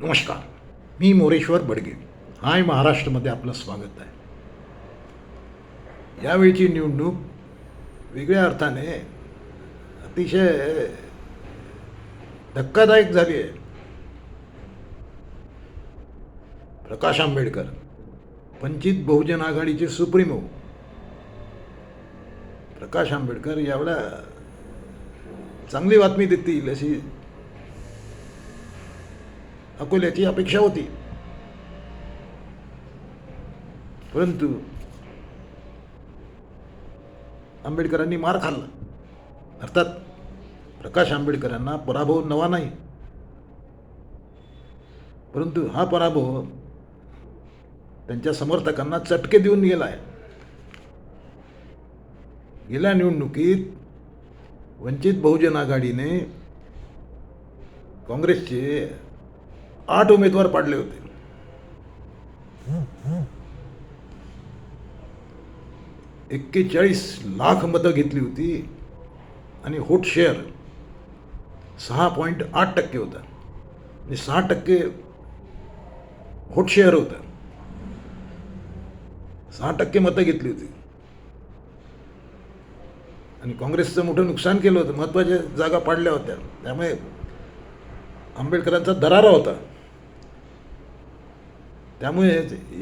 नमस्कार. मी मोरेश्वर बडगे. हाय महाराष्ट्रमध्ये आपलं स्वागत आहे. यावेळची निवडणूक वेगळ्या अर्थाने अतिशय धक्कादायक झाली आहे. प्रकाश आंबेडकर वंचित बहुजन आघाडीचे सुप्रीमो. प्रकाश आंबेडकर यावेळा चांगली बातमी देतील अशी अकोल्याची अपेक्षा होती. परंतु आंबेडकरांनी मार खाल्ला. अर्थात प्रकाश आंबेडकरांना पराभव नवा नाही. परंतु हा पराभव त्यांच्या समर्थकांना चटके देऊन गेला आहे. गेल्या निवडणुकीत वंचित बहुजन आघाडीने काँग्रेसचे आठ उमेदवार पाडले होते. एक्केचाळीस लाख मतं घेतली होती आणि होट शेअर सहा पॉईंट आठ टक्के होता. आणि सहा टक्के होट शेअर होता. सहा टक्के मतं घेतली होती. आणि काँग्रेसचं मोठं नुकसान केलं होतं महत्त्वाच्या जागा पाडल्या होत्या. त्यामुळे आंबेडकरांचा दरारा होता. त्यामुळे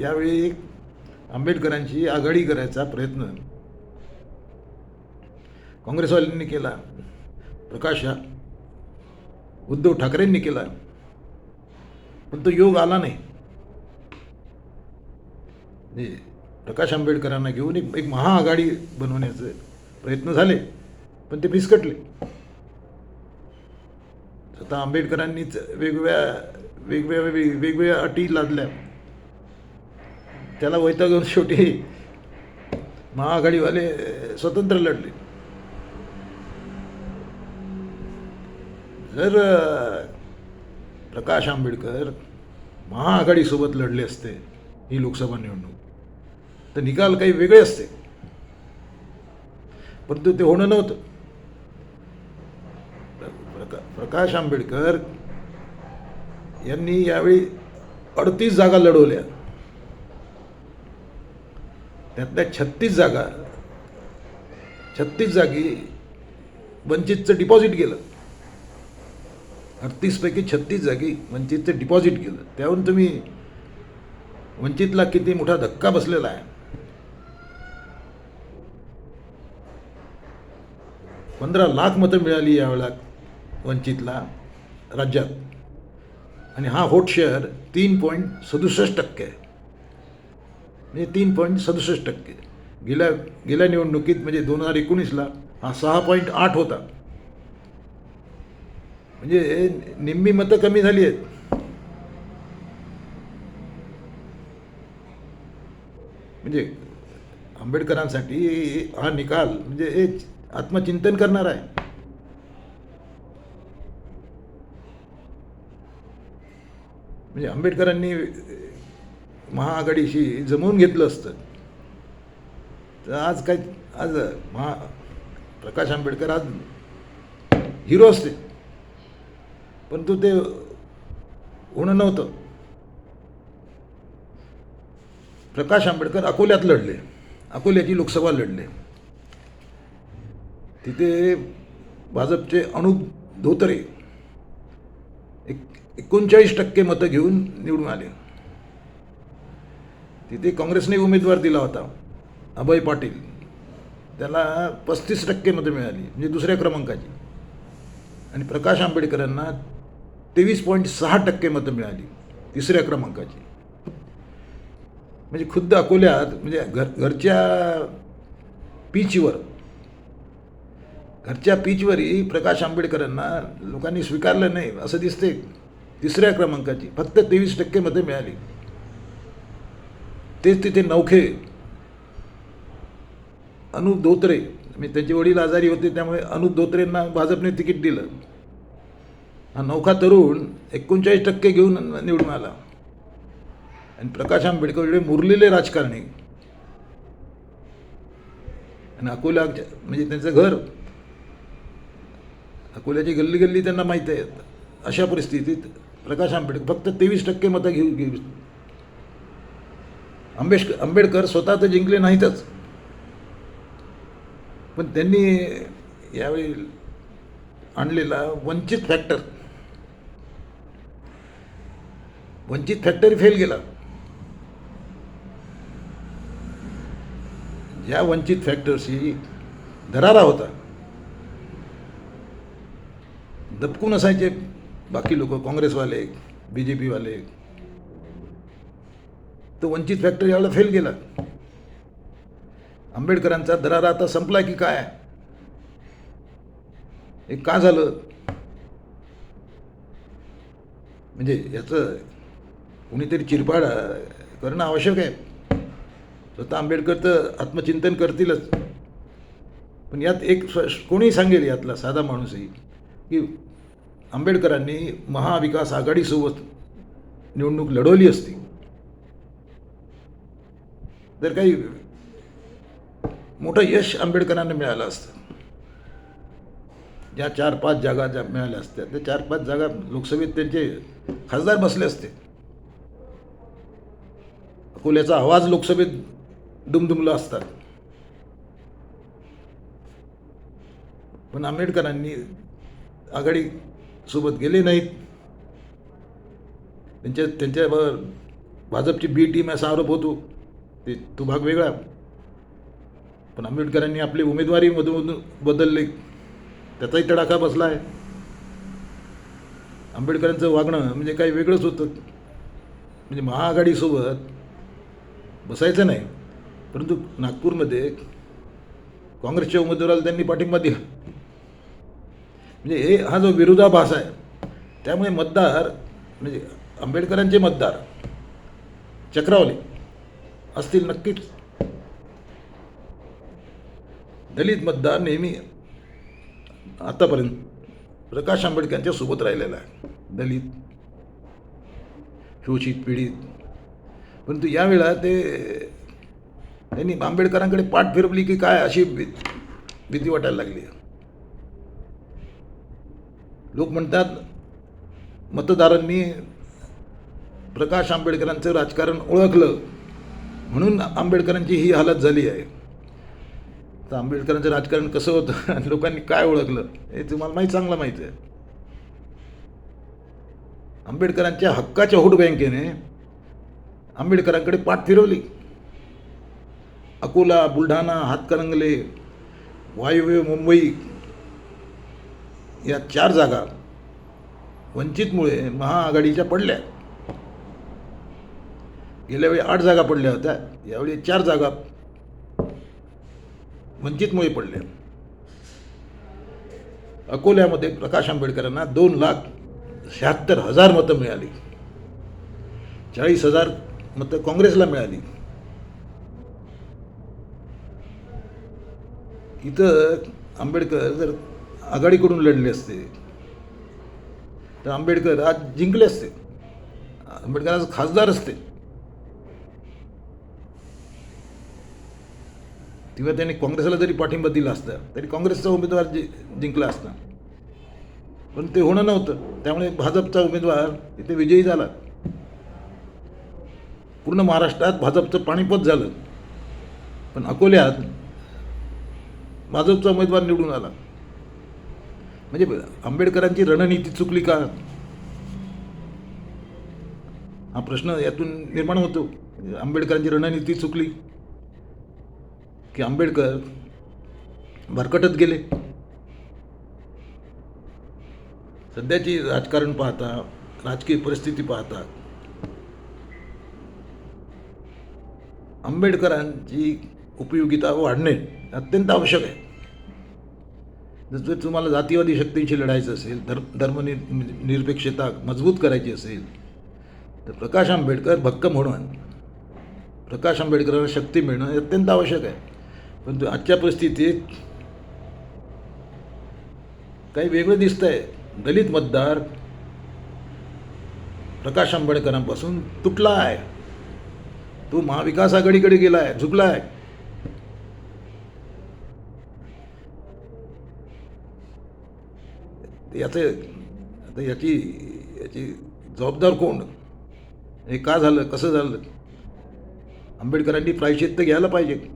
यावेळी आंबेडकरांची आघाडी करायचा प्रयत्न काँग्रेसवाल्यांनी केला प्रकाश उद्धव ठाकरेंनी केला पण तो योग आला नाही. म्हणजे प्रकाश आंबेडकरांना घेऊन एक एक महाआघाडी बनवण्याचे प्रयत्न झाले पण ते फिसकटले स्वतः आंबेडकरांनीच वेगवेगळ्या वेगवेगळ्या वेगवेगळ्या अटी लादल्या. त्याला वैतागून शेवटी महाआघाडीवाले स्वतंत्र लढले. जर प्रकाश आंबेडकर महाआघाडीसोबत लढले असते ही लोकसभा निवडणूक तर निकाल काही वेगळे असते. परंतु ते होणं नव्हतं. प्रका प्रकाश आंबेडकर यांनी यावेळी अडतीस जागा लढवल्या. त्यातल्या छत्तीस जागा छत्तीस जागी वंचितचं डिपॉझिट गेलं. अडतीसपैकी छत्तीस जागी वंचितचं डिपॉझिट गेलं. त्याहून तुम्ही वंचितला किती मोठा धक्का बसलेला आहे? पंधरा लाख मतं मिळाली यावेळा वंचितला राज्यात. आणि हा होट शेअर तीन पॉईंट सदुसष्ट टक्के आहे. म्हणजे तीन पॉईंट सदुसष्ट टक्के. गेल्या गेल्या निवडणुकीत म्हणजे दोन हजार एकोणीसला हा सहा पॉईंट आठ होता. म्हणजे निम्मी मतं कमी झाली आहेत. म्हणजे आंबेडकरांसाठी हा निकाल म्हणजे हे आत्मचिंतन करणार आहे. म्हणजे आंबेडकरांनी महाआघाडीशी जमवून घेतलं असतं. तर आज काय आज महा प्रकाश आंबेडकर आज हिरो असते. परंतु ते होणं नव्हतं. प्रकाश आंबेडकर अकोल्यात लढले. अकोल्याची लोकसभा लढले. तिथे भाजपचे अनुप धोतरे एक एकोणचाळीस टक्के मतं घेऊन निवडून आले. तिथे काँग्रेसने उमेदवार दिला होता अभय पाटील. त्याला पस्तीस टक्के मतं मिळाली म्हणजे दुसऱ्या क्रमांकाची. आणि प्रकाश आंबेडकरांना तेवीस पॉईंट सहा टक्के मतं मिळाली तिसऱ्या क्रमांकाची. म्हणजे खुद्द अकोल्यात म्हणजे घर घरच्या पीचवर घरच्या पीचवरही प्रकाश आंबेडकरांना लोकांनी स्वीकारलं नाही असं दिसते तिसऱ्या क्रमांकाची फक्त तेवीस टक्के मतं मिळाली. तेच तिथे नौखे अनुप धोत्रे मी त्यांचे वडील आजारी होते त्यामुळे अनुप धोत्रेंना भाजपने तिकीट दिलं. हा नौखा तरुण एकोणचाळीस टक्के घेऊन निवडून आला. आणि प्रकाश आंबेडकर एवढे मुरलेले राजकारणी. आणि अकोला म्हणजे त्यांचं घर. अकोल्याची गल्ली गल्ली त्यांना माहीत आहे अशा परिस्थितीत प्रकाश आंबेडकर फक्त तेवीस टक्के मतं घेऊ घेऊ आंबेडकर आंबेडकर स्वतः तर जिंकले नाहीतच. पण त्यांनी यावेळी आणलेला Vanchit factor Vanchit factory fail गेला या वंचित फॅक्टरशी दरारा होता दबकून असायचे बाकी लोक काँग्रेसवाले बी जे पीवाले तो वंचित फॅक्टर यावेळेला फेल गेला. आंबेडकरांचा दरारा आता संपला की काय? हे का झालं? म्हणजे याचं कुणीतरी चिरपाड करणं आवश्यक आहे. स्वतः आंबेडकर तर आत्मचिंतन करतीलच. पण यात एक कोणी कोणीही सांगेल यातला साधा माणूसही की आंबेडकरांनी महाविकास आघाडीसोबत निवडणूक लढवली असती. तर काही मोठं यश आंबेडकरांना मिळालं असतं ज्या चार पाच जागा ज्या मिळाल्या असत्या त्या चार पाच जागा लोकसभेत त्यांचे खासदार बसले असते. अकोल्याचा आवाज लोकसभेत दुमदुमला असतात. पण आंबेडकरांनी आघाडी सोबत गेले नाहीत. त्यांच्या त्यांच्यावर भाजपची बी टीम असा आरोप होतो. ते तो भाग वेगळा. पण आंबेडकरांनी आपली उमेदवारी मधून बदलले. त्याचाही तडाखा बसला आहे आंबेडकरांचं वागणं म्हणजे काही वेगळंच होतं. म्हणजे महाआघाडीसोबत बसायचं नाही. परंतु नागपूरमध्ये काँग्रेसच्या उमेदवाराला त्यांनी पाठिंबा दिला. म्हणजे हे हा जो विरोधाभास आहे त्यामुळे मतदार म्हणजे आंबेडकरांचे मतदार चक्रावले. असतील नक्कीच. दलित मतदार नेहमी आतापर्यंत प्रकाश आंबेडकरांच्या सोबत राहिलेला आहे. दलित शोषित पीडित. परंतु यावेळा ते त्यांनी आंबेडकरांकडे पाठ फिरवली की काय अशी भी- भीती वाटायला लागली. लोक म्हणतात मतदारांनी प्रकाश आंबेडकरांचं राजकारण ओळखलं. म्हणून आंबेडकरांची ही हालत झाली आहे. तर आंबेडकरांचं राजकारण कसं होतं आणि लोकांनी काय ओळखलं हे तुम्हाला माहीत चांगलं माहीत आहे. आंबेडकरांच्या हक्काच्या व्होट बँकेने आंबेडकरांकडे पाठ फिरवली. अकोला बुलढाणा हातकणंगले वायव्य मुंबई या चार जागा वंचितमुळे महाआघाडीच्या पडल्या. गेल्या वेळी आठ जागा पडल्या होत्या. यावेळी चार जागा वंचितमुळे पडल्या. अकोल्यामध्ये प्रकाश आंबेडकरांना दोन लाख शहात्तर हजार मतं मिळाली. चाळीस हजार मतं काँग्रेसला मिळाली. इथं आंबेडकर जर आघाडीकडून लढले असते तर आंबेडकर आज जिंकले असते. आंबेडकर आज खासदार असते. किंवा त्यांनी काँग्रेसला जरी पाठिंबा दिला असता तरी काँग्रेसचा उमेदवार जि जिंकला असता. पण ते होणं नव्हतं. त्यामुळे भाजपचा उमेदवार इथे विजयी झाला. पूर्ण महाराष्ट्रात भाजपचं पाणीपत झालं. पण अकोल्यात भाजपचा उमेदवार निवडून आला. म्हणजे आंबेडकरांची रणनीती चुकली का? हा प्रश्न यातून निर्माण होतो. आंबेडकरांची रणनीती चुकली. की आंबेडकर भरकटत गेले. सध्याची राजकारण पाहता राजकीय परिस्थिती पाहता आंबेडकरांची उपयोगिता वाढणे अत्यंत आवश्यक आहे. जर तुम्हाला जातीवादी शक्तींशी लढायचं असेल धर्म धर्मनिर निरपेक्षता मजबूत करायची असेल तर प्रकाश आंबेडकर भक्कम होणं प्रकाश आंबेडकरांना शक्ती मिळणं अत्यंत आवश्यक आहे. परंतु आजच्या परिस्थितीत काही वेगळं दिसतंय. दलित मतदार प्रकाश आंबेडकरांपासून तुटला आहे तो महाविकास आघाडीकडे गेला आहे झुकला आहे याचं आता याची याची जबाबदार कोण? हे का झालं कसं झालं? आंबेडकरांनी प्रायश्चित्त घ्यायला पाहिजे.